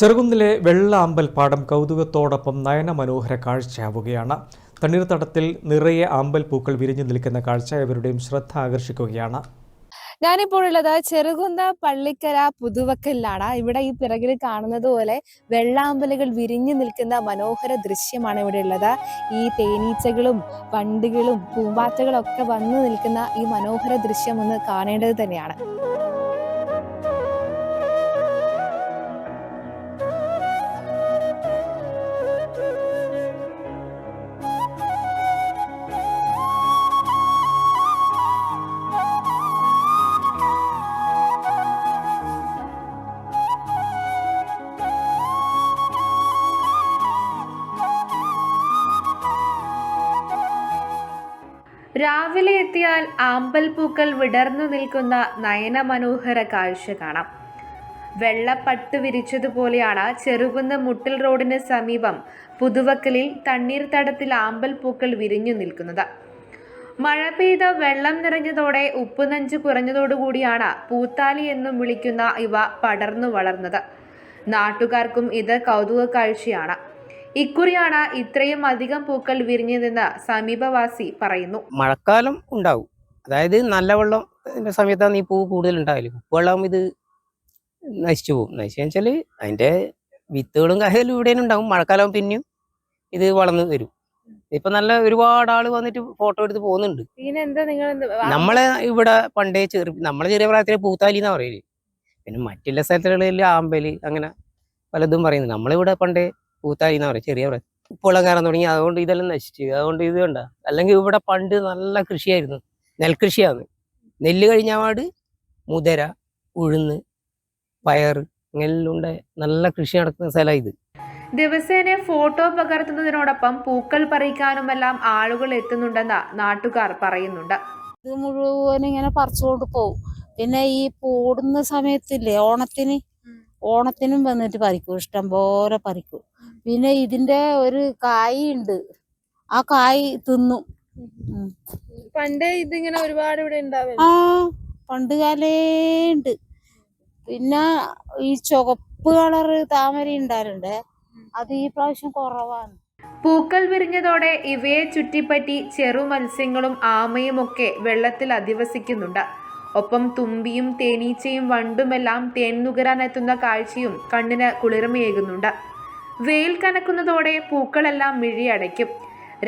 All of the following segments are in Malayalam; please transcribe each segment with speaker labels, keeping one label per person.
Speaker 1: ചെറുകുന്നിലെ വെള്ള അമ്പൽപ്പാടം കൗതുകത്തോടൊപ്പം നയനമനോഹര കാഴ്ചയാവുകയാണ്. തണ്ണീർത്തടത്തിൽ നിറയെ ആമ്പൽ പൂക്കൾ വിരിഞ്ഞു നിൽക്കുന്ന കാഴ്ച ഇവരുടെയും ശ്രദ്ധ ആകർഷിക്കുകയാണ്.
Speaker 2: ഞാനിപ്പോൾ ഉള്ളത് ചെറുകുന്ന പള്ളിക്കര പുതുവക്കലിലാണ്. ഇവിടെ ഈ പിറകിൽ കാണുന്നത് പോലെ വെള്ളാമ്പലുകൾ വിരിഞ്ഞു നിൽക്കുന്ന മനോഹര ദൃശ്യമാണ് ഇവിടെ ഉള്ളത്. ഈ തേനീച്ചകളും വണ്ടുകളും പൂമ്പാറ്റകളും ഒക്കെ വന്നു നിൽക്കുന്ന ഈ മനോഹര ദൃശ്യം ഒന്ന് കാണേണ്ടത് തന്നെയാണ്. രാവിലെ എത്തിയാൽ ആമ്പൽ പൂക്കൾ വിടർന്നു നിൽക്കുന്ന നയനമനോഹര കാഴ്ച കാണാം. വെള്ളപ്പട്ട് വിരിച്ചതുപോലെയാണ് ചെറുകുന്ന് മുട്ടിൽ റോഡിന് സമീപം പുതുവക്കലിൽ തണ്ണീർത്തടത്തിൽ ആമ്പൽ പൂക്കൾ വിരിഞ്ഞു നിൽക്കുന്നത്. മഴ പെയ്ത് വെള്ളം നിറഞ്ഞതോടെ ഉപ്പുനഞ്ച് കുറഞ്ഞതോടുകൂടിയാണ് പൂത്താലി എന്നും വിളിക്കുന്ന ഇവ പടർന്നു വളർന്നത്. നാട്ടുകാർക്കും ഇത് കൗതുക കാഴ്ചയാണ് ഇക്കുറിയാണ് ഇത്രയും അധികം പൂക്കൾ വിരിഞ്ഞതെന്ന് സമീപവാസി പറയുന്നു.
Speaker 3: മഴക്കാലം ഉണ്ടാവും. അതായത് നല്ല വെള്ളം സമയത്താണ് ഈ പൂ കൂടുതൽ ഉണ്ടാവില്ല ഉപ്പുവെള്ളം ഇത് നശിച്ചു പോകും. നശിച്ചു വെച്ചാൽ അതിന്റെ വിത്തുകളും കാര്യങ്ങളും ഇവിടെ ഉണ്ടാവും. മഴക്കാലം പിന്നെയും ഇത് വളർന്നു വരും. ഇപ്പൊ നല്ല ഒരുപാട് ആൾ വന്നിട്ട് ഫോട്ടോ എടുത്ത് പോകുന്നുണ്ട്. നമ്മളെ ഇവിടെ പണ്ടേ ചെറു നമ്മളെ ചെറിയ പ്രായത്തിലെ പൂത്താലി എന്നാ പറയൽ. പിന്നെ മറ്റുള്ള സ്ഥലത്തുകളിൽ ആമ്പൽ അങ്ങനെ പലതും പറയുന്നു നമ്മളിവിടെ പണ്ടേ പൂത്താലി എന്നാ പറയും ചെറിയ ഉപ്പുവെള്ളം കയറാൻ തുടങ്ങി. അതുകൊണ്ട് ഇതെല്ലാം നശിച്ചു. അതുകൊണ്ട് ഇത് കണ്ട? അല്ലെങ്കിൽ ഇവിടെ പണ്ട് നല്ല കൃഷിയായിരുന്നു. നെൽകൃഷിയാണ്. നെല്ല് കഴിഞ്ഞ പാട് മുതര ഉഴുന്ന് പയർ ഇങ്ങനെയുള്ള നല്ല കൃഷി നടക്കുന്ന സ്ഥലം ഇത്.
Speaker 2: ദിവസേന ഫോട്ടോ പകർത്തുന്നതിനോടൊപ്പം പൂക്കൾ പറിക്കാനുമെല്ലാം ആളുകൾ എത്തുന്നുണ്ടെന്ന നാട്ടുകാർ പറയുന്നുണ്ട്.
Speaker 4: ഇത് മുഴുവൻ ഇങ്ങനെ പറിച്ചുകൊണ്ട് പോവും. പിന്നെ ഈ പൂടുന്ന സമയത്തില്ലേ ഓണത്തിന് ഓണത്തിനും വന്നിട്ട് പറിക്കും. ഇഷ്ടം പോലെ പറിക്കും. പിന്നെ ഇതിന്റെ ഒരു കായ് ഉണ്ട് ആ കായ് തിന്നു.
Speaker 2: പണ്ടേ ഇതിങ്ങനെ ഒരുപാട് ഇവിടെ
Speaker 4: ആ പണ്ട് കാലേ ഉണ്ട് പിന്നെ ഈ ചുവപ്പ് കളറ് താമര ഉണ്ടാറുണ്ട് അത് ഈ പ്രാവശ്യം കുറവാണ്.
Speaker 2: പൂക്കൾ വിരിഞ്ഞതോടെ ഇവയെ ചുറ്റിപ്പറ്റി ചെറു മത്സ്യങ്ങളും ആമയും ഒക്കെ വെള്ളത്തിൽ അധിവസിക്കുന്നുണ്ട്. ഒപ്പം തുമ്പിയും തേനീച്ചയും വണ്ടുമെല്ലാം തേൻ നുകരാനെത്തുന്ന കാഴ്ചയും കണ്ണിന് കുളിർമയേകുന്നുണ്ട്. വെയിൽ കനക്കുന്നതോടെ പൂക്കളെല്ലാം മിഴിയടയ്ക്കും.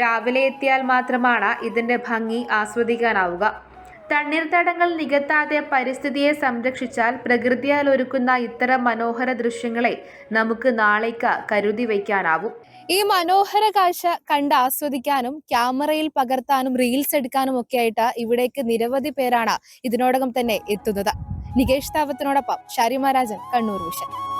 Speaker 2: രാവിലെ എത്തിയാൽ മാത്രമാണ് ഇതിന്റെ ഭംഗി ആസ്വദിക്കാനാവുക. തണ്ണീർത്തടങ്ങൾ നികത്താതെ പരിസ്ഥിതിയെ സംരക്ഷിച്ചാൽ പ്രകൃതിയാൽ ഒരുക്കുന്ന ഇത്തരം മനോഹര ദൃശ്യങ്ങളെ നമുക്ക് നാളേക്ക് കരുതി വയ്ക്കാനാവും. ഈ മനോഹര കാഴ്ച കണ്ട് ആസ്വദിക്കാനും ക്യാമറയിൽ പകർത്താനും റീൽസ് എടുക്കാനും ഒക്കെ ആയിട്ട് ഇവിടേക്ക് നിരവധി പേരാണ് ഇതിനോടകം തന്നെ എത്തുന്നത്. നികേഷ് താവത്തിനോടൊപ്പം ഷാരിമ രാജൻ കണ്ണൂർ വിഷൻ.